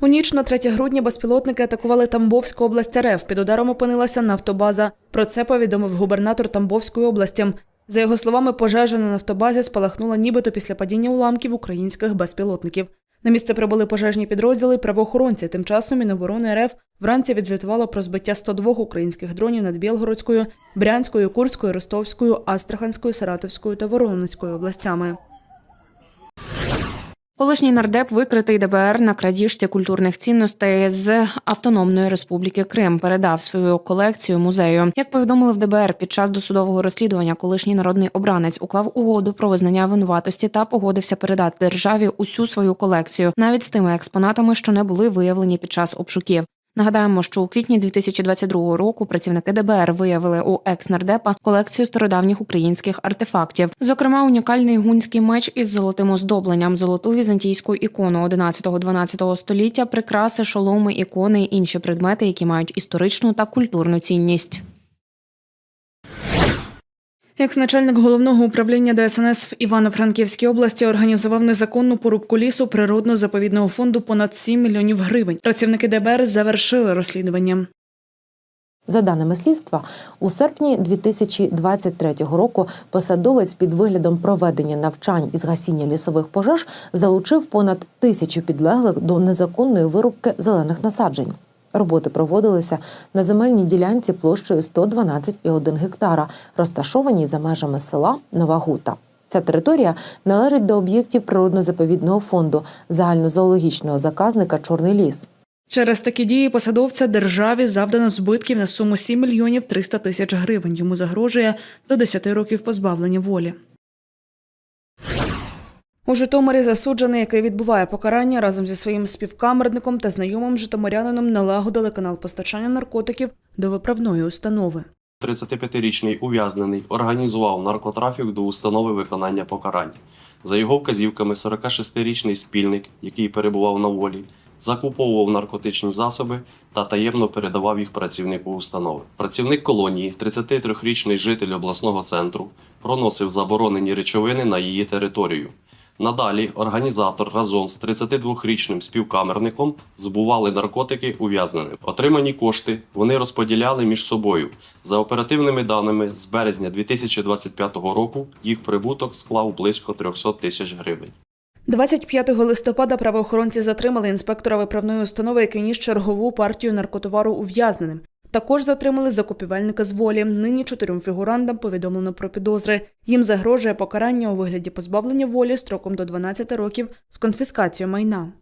У ніч на 3 грудня безпілотники атакували Тамбовську область РФ. Під ударом опинилася нафтобаза. Про це повідомив губернатор Тамбовської області. За його словами, пожежа на нафтобазі спалахнула нібито після падіння уламків українських безпілотників. На місце прибули пожежні підрозділи і правоохоронці. Тим часом Міноборони РФ вранці відзвітувало про збиття 102 українських дронів над Білгородською, Брянською, Курською, Ростовською, Астраханською, Саратовською та Воронезькою областями. Колишній нардеп викритий ДБР на крадіжці культурних цінностей з Автономної Республіки Крим передав свою колекцію музею. Як повідомили в ДБР під час досудового розслідування, колишній народний обранець уклав угоду про визнання винуватості та погодився передати державі усю свою колекцію, навіть з тими експонатами, що не були виявлені під час обшуків. Нагадаємо, що у квітні 2022 року працівники ДБР виявили у екс-нардепа колекцію стародавніх українських артефактів, зокрема унікальний гунський меч із золотим оздобленням, золоту візантійську ікону 11-12 століття, прикраси, шоломи, ікони і інші предмети, які мають історичну та культурну цінність. Екс-начальник головного управління ДСНС в Івано-Франківській області організував незаконну порубку лісу природно-заповідного фонду понад 7 мільйонів гривень. Працівники ДБР завершили розслідування. За даними слідства, у серпні 2023 року посадовець під виглядом проведення навчань із гасіння лісових пожеж залучив понад тисячу підлеглих до незаконної вирубки зелених насаджень. Роботи проводилися на земельній ділянці площею 112,1 гектара, розташованій за межами села Нова Гута. Ця територія належить до об'єктів природно-заповідного фонду загальнозоологічного заказника Чорний ліс. Через такі дії посадовця державі завдано збитків на суму 7 мільйонів 300 тисяч гривень. Йому загрожує до 10 років позбавлення волі. У Житомирі засуджений, який відбуває покарання разом зі своїм співкамерником та знайомим житомирянином налагодили канал постачання наркотиків до виправної установи. 35-річний ув'язнений організував наркотрафік до установи виконання покарань. За його вказівками, 46-річний спільник, який перебував на волі, закуповував наркотичні засоби та таємно передавав їх працівнику установи. Працівник колонії, 33-річний житель обласного центру, проносив заборонені речовини на її територію. Надалі організатор разом з 32-річним співкамерником збували наркотики ув'язненим. Отримані кошти вони розподіляли між собою. За оперативними даними, з березня 2025 року їх прибуток склав близько 300 тисяч гривень. 25 листопада правоохоронці затримали інспектора виправної установи, який ніс чергову партію наркотовару ув'язненим. Також затримали закупівельника з волі. Нині чотирьом фігурантам повідомлено про підозри. Їм загрожує покарання у вигляді позбавлення волі строком до 12 років з конфіскацією майна.